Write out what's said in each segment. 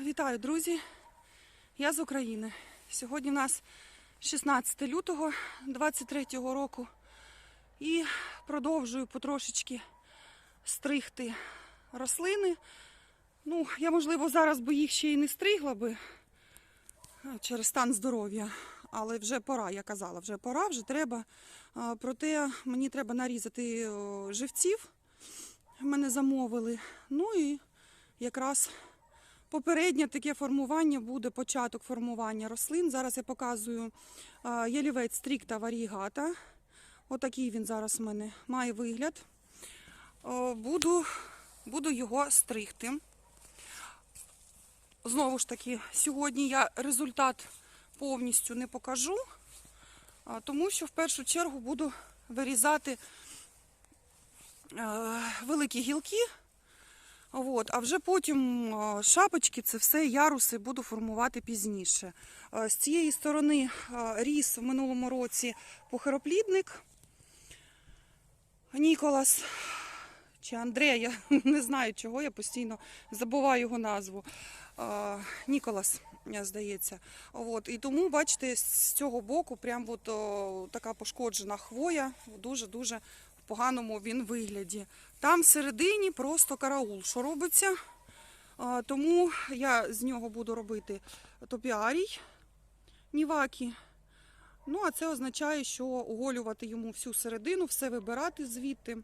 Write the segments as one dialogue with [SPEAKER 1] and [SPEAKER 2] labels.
[SPEAKER 1] Вітаю, друзі! Я з України. Сьогодні в нас 16 лютого 23 року і продовжую потрошечки стригти рослини. Ну, я, можливо, зараз би їх ще й не стригла би через стан здоров'я, але вже пора, я казала, вже пора, вже треба. Проте мені треба нарізати живців. Мене замовили. Ну і якраз Попереднє таке формування буде початок формування рослин. Зараз я показую ялівець стрікта варігата. Отакий він зараз у мене має вигляд. Буду, буду його стригти. Знову ж таки, сьогодні я результат повністю не покажу, тому що в першу чергу буду вирізати е, великі гілки. От, а вже потім шапочки, це все яруси буду формувати пізніше. З цієї сторони ріс в минулому році похироплідник. Ніколас чи Андрея, не знаю чого, я постійно забуваю його назву. Ніколас, здається. От, і тому, бачите, з цього боку прям от, о, така пошкоджена хвоя, дуже-дуже поганому він вигляді. Там всередині просто караул, що робиться. Тому я з нього буду робити топіарій нівакі. Ну, а це означає, що оголювати йому всю середину, все вибирати звідти.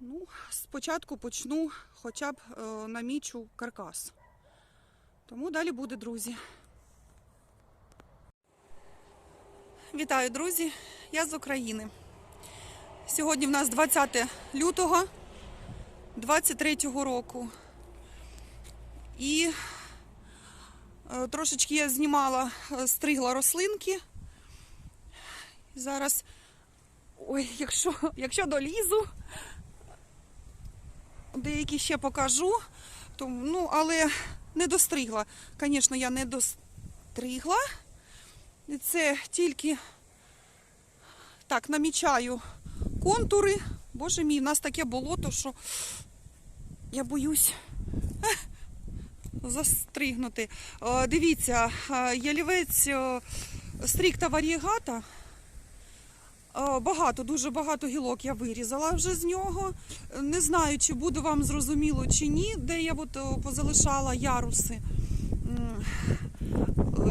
[SPEAKER 1] Ну, спочатку почну хоча б е, намічу каркас. Тому далі буде, друзі. Вітаю, друзі! Я з України. Сьогодні в нас 20 лютого 23 року. І е, трошечки я знімала, е, стригла рослинки. Зараз, ой, якщо, якщо долізу, деякі ще покажу, то, ну, але не достригла. Звісно, я не достригла. Це тільки так намічаю контури. Боже мій, в нас таке болото, що я боюсь застригнути. Е, Дивіться, е, ялівець е, стрікта варігата. Е, Багато, дуже багато гілок я вирізала вже з нього. Не знаю, чи буде вам зрозуміло чи ні, де я от е, позалишала яруси.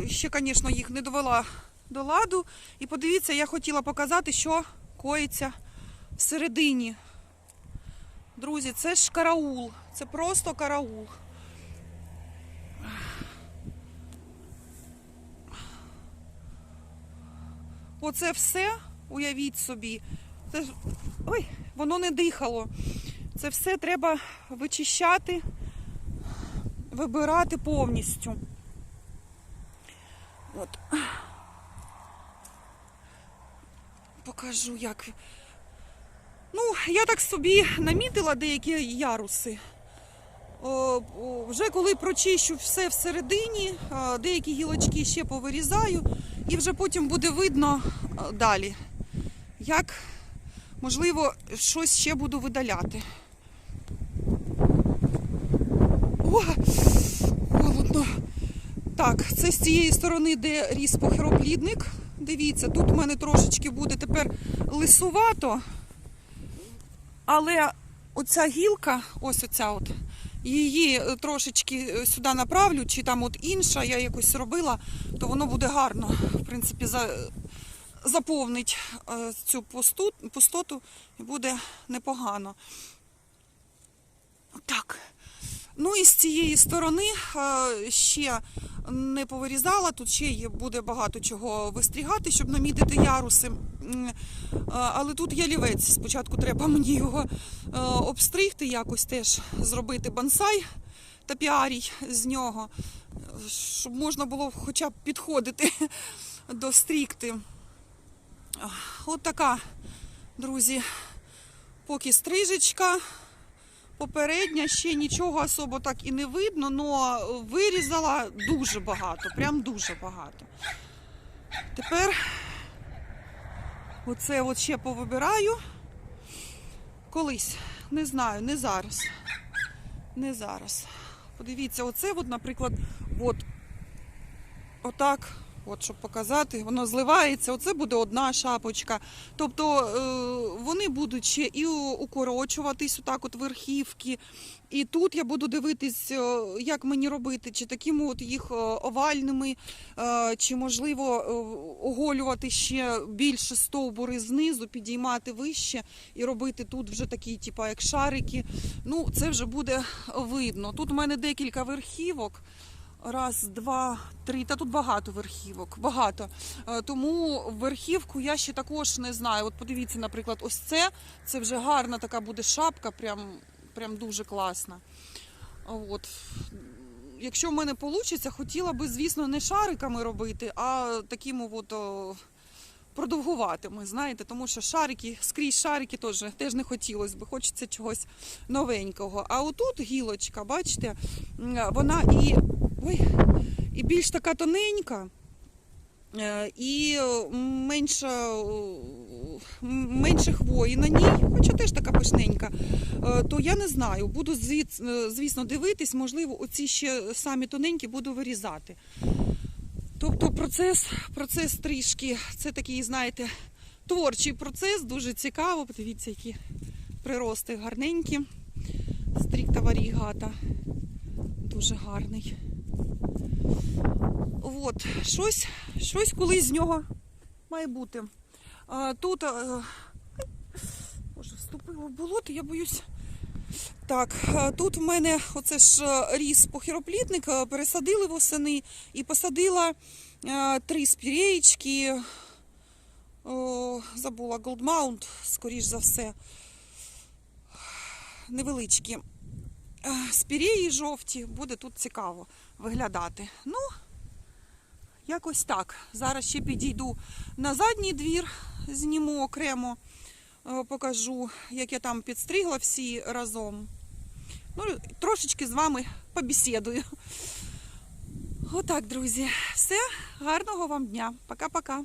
[SPEAKER 1] Е, Ще, звісно, їх не довела до ладу. І подивіться, я хотіла показати, що коїться всередині. Друзі, це ж караул. Це просто караул. Оце все, уявіть собі. Це. Ой, воно не дихало. Це все треба вичищати, вибирати повністю. От. Покажу, як. Ну, я так собі намітила деякі яруси. О, вже коли прочищу все всередині, деякі гілочки ще повирізаю, і вже потім буде видно далі, як, можливо, щось ще буду видаляти. О, холодно. Так, це з цієї сторони, де ріс похироплідник. Дивіться, тут у мене трошечки буде тепер лисувато. Але оця гілка, ось оця от, її е, трошечки е, сюди направлю, чи там от інша, я якось робила, то воно буде гарно, в принципі, за, заповнить е, цю пустоту і буде непогано. Так. Ну і з цієї сторони ще не повирізала, тут ще є, буде багато чого вистрігати, щоб намітити яруси. Але тут ялівець. Спочатку треба мені його е, обстригти, якось теж зробити бонсай та піарій з нього, щоб можна було хоча б підходити до стрікти. От така, друзі, поки стрижечка. Попередня ще нічого особо так і не видно, але вирізала дуже багато, прям дуже багато. Тепер оце от ще повибираю. Колись, не знаю, не зараз. Не зараз. Подивіться, оце, от, наприклад, от, отак, от, щоб показати, воно зливається, оце буде одна шапочка. Тобто е, вони будуть ще і укорочуватись, отак от верхівки. І тут я буду дивитись, е, як мені робити, чи такими от їх е, овальними, чи можливо оголювати ще більше стовбури знизу, підіймати вище і робити тут вже такі, типу, як шарики. Ну, це вже буде видно. Тут у мене декілька верхівок. Раз, два, три. Та тут багато верхівок. Багато. Е, Тому верхівку я ще також не знаю. От подивіться, наприклад, ось це. Це вже гарна така буде шапка, прям, прям дуже класна. От. Якщо в мене вийде, хотіла би, звісно, не шариками робити, а такими от, продовгуватими, знаєте, тому що шарики, скрізь шарики теж, теж не хотілося б, хочеться чогось новенького. А отут гілочка, бачите, вона і, ой, і більш така тоненька. е, І е, менше, е, менше хвої на ній, хоча теж така пишненька, то я не знаю. Буду звісно дивитись, можливо, оці ще самі тоненькі буду вирізати. Тобто процес, процес трішки, це такий, знаєте, творчий процес, дуже цікаво. Подивіться, які прирости гарненькі. Стрікта варігата. Дуже гарний. От, щось, щось колись з нього має бути. А, тут, е, ай, боже, вступила в болото, я боюсь. Так, е, тут в мене оце ж е, ріс похироплітник, е, пересадили восени і посадила е, три спіреєчки. О, забула Mount, скоріш за все. Невеличкі. Е, Спіреї жовті, буде тут цікаво виглядати. Ну, якось так. Зараз ще підійду на задній двір, зніму окремо, е, покажу, як я там підстригла всі разом. Ну, трошечки з вами побесідую. Отак, друзі. Все, гарного вам дня. Пока-пока.